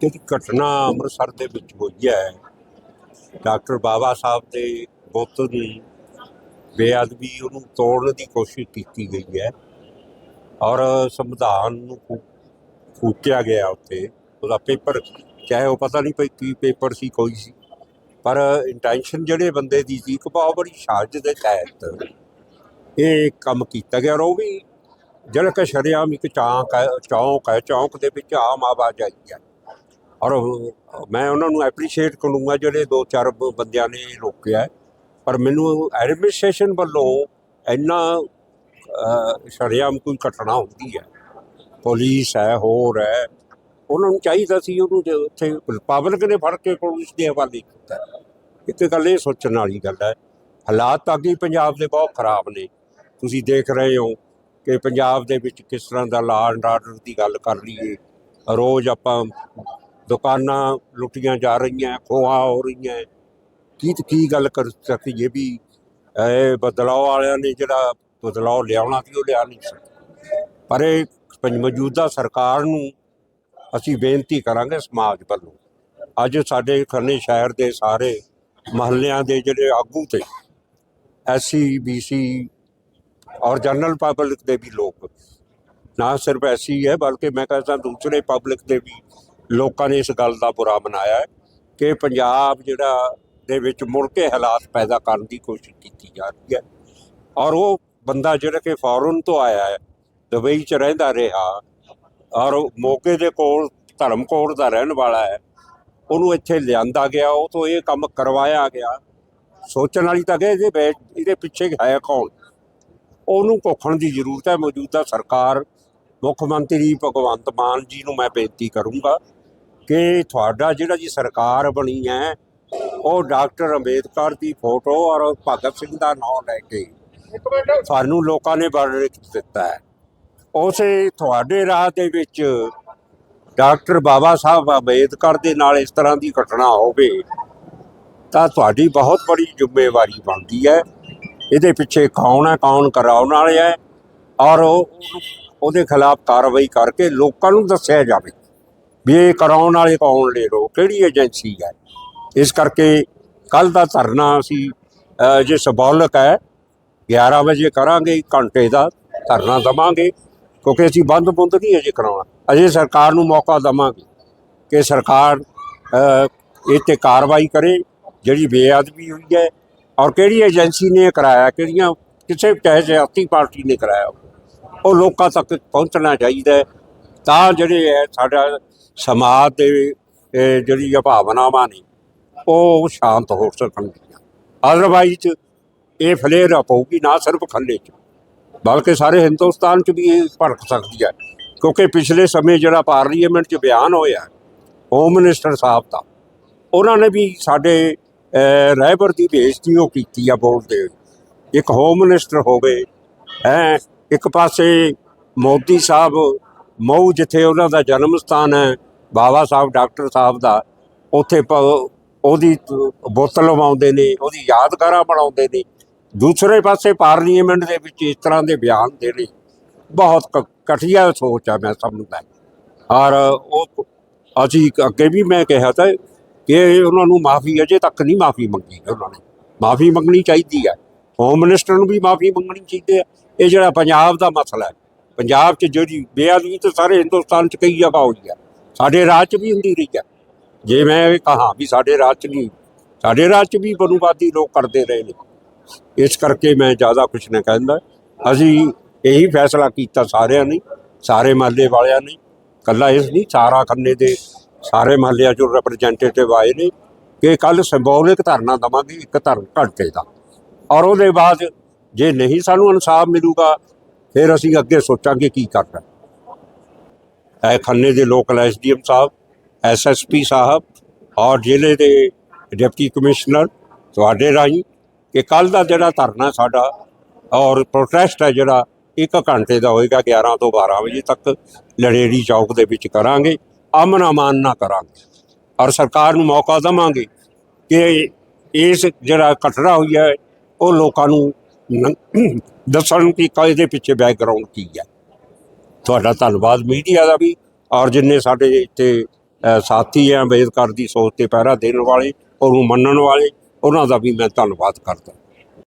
ਜਿਹੜੀ ਘਟਨਾ ਅੰਮ੍ਰਿਤਸਰ ਦੇ ਵਿੱਚ ਹੋਈ ਹੈ। ਡਾਕਟਰ ਬਾਬਾ ਸਾਹਿਬ ਦੇ ਬੁੱਤ ਦੀ ਬੇਅਦਬੀ ਉਹਨੂੰ ਤੋੜਨ ਦੀ ਕੋਸ਼ਿਸ਼ ਕੀਤੀ ਗਈ ਹੈ ਔਰ ਸੰਵਿਧਾਨ ਨੂੰ ਫੂਕਿਆ ਗਿਆ ਉੱਥੇ। ਉਹਦਾ ਪੇਪਰ, ਚਾਹੇ ਉਹ ਪਤਾ ਨਹੀਂ ਪਈ ਕੀ ਪੇਪਰ ਸੀ, ਕੋਈ ਸੀ, ਪਰ ਇੰਟੈਂਸ਼ਨ ਜਿਹੜੇ ਬੰਦੇ ਦੀ ਸੀ, ਇੱਕ ਬਹੁਤ ਬੜੀ ਸਾਜ਼ਿਸ਼ ਦੇ ਤਹਿਤ ਇਹ ਕੰਮ ਕੀਤਾ ਗਿਆ ਔਰ ਉਹ ਵੀ ਜਿਹੜਾ ਕਿ ਸ਼ਰੇਆਮ ਇੱਕ ਚੌਂਕ ਹੈ ਚੌਂਕ ਹੈ, ਚੌਂਕ ਦੇ ਵਿੱਚ ਆਮ ਆਵਾਜਾਈ ਹੈ। ਔਰ ਮੈਂ ਉਹਨਾਂ ਨੂੰ ਐਪਰੀਸ਼ੀਏਟ ਕਰੂੰਗਾ ਜਿਹੜੇ ਦੋ ਚਾਰ ਬੰਦਿਆਂ ਨੇ ਰੋਕਿਆ ਪਰ ਮੈਨੂੰ ਐਡਮਿਨਿਸਟ੍ਰੇਸ਼ਨ ਵੱਲੋਂ ਇੰਨਾ ਅ, ਕੋਈ ਘਟਨਾ ਹੁੰਦੀ ਹੈ। ਪੁਲਿਸ ਹੈ ਹੋਰ ਹੈ ਉਹਨਾਂ ਨੂੰ ਚਾਹੀਦਾ ਸੀ ਉਹਨੂੰ ਉੱਥੇ ਪਬਲਿਕ ਨੇ ਫੜ ਕੇ ਪੁਲਿਸ ਦੇ ਹਵਾਲੇ ਕੀਤਾ ਇੱਕ ਗੱਲ ਇਹ ਸੋਚਣ ਵਾਲੀ ਗੱਲ ਹੈ ਹਾਲਾਤ ਤਾਂ ਕਿ ਪੰਜਾਬ ਦੇ ਬਹੁਤ ਖਰਾਬ ਨੇ। ਤੁਸੀਂ ਦੇਖ ਰਹੇ ਹੋ ਕਿ ਪੰਜਾਬ ਦੇ ਵਿੱਚ ਕਿਸ ਤਰ੍ਹਾਂ ਦਾ ਲਾਅ ਐਂਡ ਆਰਡਰ ਦੀ ਗੱਲ ਕਰ ਲਈਏ। ਰੋਜ਼ ਆਪਾਂ ਦੁਕਾਨਾਂ ਲੁੱਟੀਆਂ ਜਾ ਰਹੀਆਂ, ਖੋਹਾਂ ਹੋ ਰਹੀਆਂ। ਕੀ ਕੀ ਗੱਲ ਕਰ ਸਕੀਏ ਵੀ, ਇਹ ਬਦਲਾਅ ਵਾਲਿਆਂ ਨੇ ਜਿਹੜਾ ਬਦਲਾਅ ਲਿਆਉਣਾ ਸੀ, ਉਹ ਲਿਆ ਨਹੀਂ ਸਕੇ ਪਰ ਇਹ ਮੌਜੂਦਾ ਸਰਕਾਰ ਨੂੰ ਅਸੀਂ ਬੇਨਤੀ ਕਰਾਂਗੇ ਸਮਾਜ ਵੱਲੋਂ, ਅੱਜ ਸਾਡੇ ਖੰਨੇ ਸ਼ਹਿਰ ਦੇ ਸਾਰੇ ਮਹੱਲਿਆਂ ਦੇ ਜਿਹੜੇ ਆਗੂ ਤੇ ਐਸਸੀ ਬੀਸੀ ਔਰ ਜਨਰਲ ਪਬਲਿਕ ਦੇ ਵੀ ਲੋਕ, ਨਾ ਸਿਰਫ ਐਸੀ ਹੈ, ਬਲਕਿ ਮੈਂ ਕਹਿੰਦਾ ਦੂਸਰੇ ਪਬਲਿਕ ਦੇ ਵੀ ਲੋਕਾਂ ਨੇ ਇਸ ਗੱਲ ਦਾ ਬੁਰਾ ਮਨਾਇਆ ਹੈ ਕਿ ਪੰਜਾਬ ਜਿਹੜਾ ਦੇ ਵਿੱਚ ਮੁੜ ਕੇ ਹਾਲਾਤ ਪੈਦਾ ਕਰਨ ਦੀ ਕੋਸ਼ਿਸ਼ ਕੀਤੀ ਜਾ ਰਹੀ ਹੈ। ਔਰ ਉਹ ਬੰਦਾ ਜਿਹੜਾ ਕਿ ਫੌਰਨ ਤੋਂ ਆਇਆ ਹੈ, ਦੁਬਈ 'ਚ ਰਹਿੰਦਾ ਰਿਹਾ ਔਰ ਉਹ ਦੇ ਕੋਲ ਧਰਮਕੋਟ ਦਾ ਰਹਿਣ ਵਾਲਾ ਹੈ, ਉਹਨੂੰ ਇੱਥੇ ਲਿਆਂਦਾ ਗਿਆ, ਉਹ ਤੋਂ ਇਹ ਕੰਮ ਕਰਵਾਇਆ ਗਿਆ। ਸੋਚਣ ਵਾਲੀ ਤਾਂ ਕਿ ਇਹਦੇ ਵਿੱਚ ਇਹਦੇ ਪਿੱਛੇ ਹੈ ਕੌਣ? ਉਹਨੂੰ ਕੋਖਣ ਦੀ ਜ਼ਰੂਰਤ ਹੈ ਮੌਜੂਦਾ ਸਰਕਾਰ, ਮੁੱਖ ਮੰਤਰੀ ਭਗਵੰਤ ਮਾਨ ਜੀ ਨੂੰ ਮੈਂ ਬੇਨਤੀ ਕਰੂੰਗਾ ਕਿ ਤੁਹਾਡਾ ਜਿਹੜਾ ਜੀ ਸਰਕਾਰ ਬਣੀ ਹੈ ਉਹ ਡਾਕਟਰ ਅੰਬੇਦਕਰ ਦੀ ਫੋਟੋ ਔਰ ਭਗਤ ਸਿੰਘ ਦਾ ਨਾਮ ਲੈ ਕੇ ਤੁਹਾਨੂੰ ਲੋਕਾਂ ਨੇ ਵਰਣਿਤ ਦਿੱਤਾ ਹੈ। ਉਸੇ ਤੁਹਾਡੇ ਰਾਹ ਦੇ ਵਿੱਚ ਡਾਕਟਰ ਬਾਬਾ ਸਾਹਿਬ ਅੰਬੇਦਕਰ ਦੇ ਨਾਲ ਇਸ ਤਰ੍ਹਾਂ ਦੀ ਘਟਨਾ ਹੋਵੇ ਤਾਂ ਤੁਹਾਡੀ ਬਹੁਤ ਬੜੀ ਜ਼ਿੰਮੇਵਾਰੀ ਬਣਦੀ ਹੈ। ਇਹਦੇ ਪਿੱਛੇ ਕੌਣ ਹੈ ਕੌਣ ਕਰਾਉਣ ਵਾਲੇ ਹੈ ਔਰ ਉਹ ਉਹਦੇ ਖਿਲਾਫ ਕਾਰਵਾਈ ਕਰਕੇ ਲੋਕਾਂ ਨੂੰ ਦੱਸਿਆ ਜਾਵੇ। ਵੀ ਇਹ ਕਰਾਉਣ ਵਾਲੇ ਕੌਣ ਲੈ ਲੋਕ? ਕਿਹੜੀ ਏਜੰਸੀ ਹੈ? ਇਸ ਕਰਕੇ ਕੱਲ ਦਾ ਧਰਨਾ ਅਸੀਂ ਅ, ਜੇ ਸੰਬੋਲਕ ਹੈ 11 ਵਜੇ ਕਰਾਂਗੇ ਘੰਟੇ ਦਾ ਧਰਨਾ ਦਵਾਂਗੇ ਕਿਉਂਕਿ ਅਸੀਂ ਬੰਦ ਬੁੰਦ ਨਹੀਂ ਅਜੇ ਕਰਾਉਣਾ। ਅਜੇ ਸਰਕਾਰ ਨੂੰ ਮੌਕਾ ਦਵਾਂਗੇ ਕਿ ਸਰਕਾਰ ਇਹ ਤੇ ਕਾਰਵਾਈ ਕਰੇ ਜਿਹੜੀ ਬੇਅਦਬੀ ਹੋਈ ਹੈ ਔਰ ਕਿਹੜੀ ਏਜੰਸੀ ਨੇ ਕਰਾਇਆ ਕਿਹੜੀਆਂ ਕਿਸੇ ਚਾਹੇ ਸਿਆਸੀ ਪਾਰਟੀ ਨੇ ਕਰਾਇਆ ਉਹ ਲੋਕਾਂ ਤੱਕ ਪਹੁੰਚਣਾ ਚਾਹੀਦਾ ਤਾਂ ਜਿਹੜੇ ਹੈ ਸਾਡਾ ਸਮਾਜ ਦੇ ਇਹ ਭਾਵਨਾਵਾਂ ਨੇ, ਉਹ ਸ਼ਾਂਤ ਹੋ ਸਕਣਗੀਆਂ ਅਦਰਵਾਈਜ਼ ਇਹ ਫਲੇਅਰ ਪਊਗੀ ਨਾ ਸਿਰਫ ਖੱਲੇ 'ਚ, ਬਲਕਿ ਸਾਰੇ ਹਿੰਦੁਸਤਾਨ 'ਚ ਵੀ ਇਹ ਭੜਕ ਸਕਦੀ ਹੈ ਕਿਉਂਕਿ ਪਿਛਲੇ ਸਮੇਂ ਜਿਹੜਾ ਪਾਰਲੀਮੈਂਟ 'ਚ ਬਿਆਨ ਹੋਇਆ ਹੋਮ ਮਿਨਿਸਟਰ ਸਾਹਿਬ ਦਾ, ਉਹਨਾਂ ਨੇ ਵੀ ਸਾਡੇ ਰਹਿਬਰ ਦੀ ਬੇਇੱਜ਼ਤੀ ਉਹ ਕੀਤੀ ਆ ਬੋਲਦੇ ਹੋਏ। ਇੱਕ ਹੋਮ ਮਿਨਿਸਟਰ ਹੋਵੇ, ਹੈ, ਇੱਕ ਪਾਸੇ ਮੋਦੀ ਸਾਹਿਬ, ਮਊ ਜਿੱਥੇ ਉਹਨਾਂ ਦਾ ਜਨਮ ਸਥਾਨ ਹੈ ਬਾਬਾ ਸਾਹਿਬ, ਡਾਕਟਰ ਸਾਹਿਬ ਦਾ, ਉੱਥੇ ਪ- ਉਹਦੀ ਬੋਤਲ ਲਵਾਉਂਦੇ ਨੇ, ਉਹਦੀ ਯਾਦਗਾਰਾਂ ਬਣਾਉਂਦੇ ਨੇ। ਦੂਸਰੇ ਪਾਸੇ ਪਾਰਲੀਮੈਂਟ ਦੇ ਵਿੱਚ ਇਸ ਤਰ੍ਹਾਂ ਦੇ ਬਿਆਨ ਦੇਣੇ, ਬਹੁਤ ਕ- ਘਟੀਆ ਸੋਚ ਆ ਮੈਂ ਸਮਝਦਾ। ਔਰ ਉਹ ਅਸੀਂ ਅੱਗੇ ਵੀ ਮੈਂ ਕਿਹਾ ਤਾਂ ਕਿ ਉਹਨਾਂ ਨੂੰ ਮਾਫੀ ਅਜੇ ਤੱਕ ਨਹੀਂ ਮਾਫੀ ਮੰਗੀ ਉਹਨਾਂ ਨੇ। ਮਾਫੀ ਮੰਗਣੀ ਚਾਹੀਦੀ ਹੈ। ਹੋਮ ਮਿਨਿਸਟਰ ਨੂੰ ਵੀ ਮਾਫੀ ਮੰਗਣੀ ਚਾਹੀਦੀ ਹੈ। ਇਹ ਜਿਹੜਾ ਪੰਜਾਬ ਦਾ ਮਸਲਾ ਹੈ, ਪੰਜਾਬ 'ਚ ਜਿਹੜੀ ਬੇਅਦਬੀ ਤਾਂ ਸਾਰੇ ਹਿੰਦੁਸਤਾਨ 'ਚ ਕਈ ਜਗ੍ਹਾ ਹੋਈ ਹੈ ਸਾਡੇ ਰਾਜ 'ਚ ਵੀ ਹੁੰਦੀ ਰਹੀ ਹੈ ਜੇ ਮੈਂ ਇਹ ਕਹਾਂ ਵੀ ਸਾਡੇ ਰਾਜ 'ਚ ਨਹੀਂ, ਸਾਡੇ ਰਾਜ 'ਚ ਵੀ ਬਨੂਵਾਦੀ ਲੋਕ ਕਰਦੇ ਰਹੇ ਨੇ। ਇਸ ਕਰਕੇ ਮੈਂ ਜ਼ਿਆਦਾ ਕੁਝ ਨਾ ਕਹਿੰਦਾ। ਅਸੀਂ ਇਹੀ ਫੈਸਲਾ ਕੀਤਾ ਸਾਰਿਆਂ ਨੇ, ਸਾਰੇ ਮਹੱਲੇ ਵਾਲਿਆਂ ਨੇ। ਕੱਲਾ ਇਸ ਨਹੀਂ, ਸਾਰਾ ਖੰਨੇ ਦੇ, ਸਾਰੇ ਮਹੱਲਿਆਂ ਚੋਂ ਰਿਪਰੈਜ਼ੈਂਟੇਟਿਵ ਆਏ ਨੇ ਕਿ ਕੱਲ ਸਿੰਬੋਲਿਕ ਧਰਨਾ ਦਵਾਂਗੇ, ਇੱਕ ਧਰਨ ਘੰਟੇ ਦਾ। ਔਰ ਉਹਦੇ ਬਾਅਦ ਜੇ ਨਹੀਂ ਸਾਨੂੰ ਇਨਸਾਫ ਮਿਲੂਗਾ, ਫਿਰ ਅਸੀਂ ਅੱਗੇ ਸੋਚਾਂਗੇ ਕੀ ਕਰਨਾ। ਖੰਨੇ ਦੇ local SDM sahib, SSP sahib ਔਰ ਜ਼ਿਲ੍ਹੇ ਦੇ ਡਿਪਟੀ ਕਮਿਸ਼ਨਰ ਤੁਹਾਡੇ ਰਾਹੀਂ ਕਿ ਕੱਲ ਦਾ ਜਿਹੜਾ ਧਰਨਾ ਸਾਡਾ ਔਰ ਪ੍ਰੋਟੈਸਟ ਹੈ ਜਿਹੜਾ, ਇੱਕ ਘੰਟੇ ਦਾ ਹੋਏਗਾ 11 ਤੋਂ 12 ਵਜੇ ਤੱਕ ਲੜੇੜੀ ਚੌਕ ਦੇ ਵਿੱਚ ਕਰਾਂਗੇ, ਅਮਨ ਅਮਾਨ ਨਾ ਕਰਾਂਗੇ ਔਰ ਸਰਕਾਰ ਨੂੰ ਮੌਕਾ ਦੇਵਾਂਗੇ ਕਿ ਇਸ ਜਿਹੜਾ ਘਟਨਾ ਹੋਈ ਹੈ, ਉਹ ਲੋਕਾਂ ਨੂੰ ਦੱਸਣ ਕਿ ਕ- ਇਹਦੇ ਪਿੱਛੇ ਬੈਕਗ੍ਰਾਉਂਡ ਕੀ ਹੈ। ਤੁਹਾਡਾ ਧੰਨਵਾਦ ਮੀਡੀਆ ਦਾ ਵੀ ਔਰ ਜਿੰਨੇ ਸਾਡੇ ਇੱਥੇ ਸਾਥੀ ਹੈ ਅੰਬੇਦਕਰ ਦੀ ਸੋਚ ਤੇ ਪਹਿਰਾ ਦੇਣ ਵਾਲੇ ਉਹਨੂੰ ਮੰਨਣ ਵਾਲੇ, ਉਹਨਾਂ ਦਾ ਵੀ ਮੈਂ ਧੰਨਵਾਦ ਕਰਦਾ।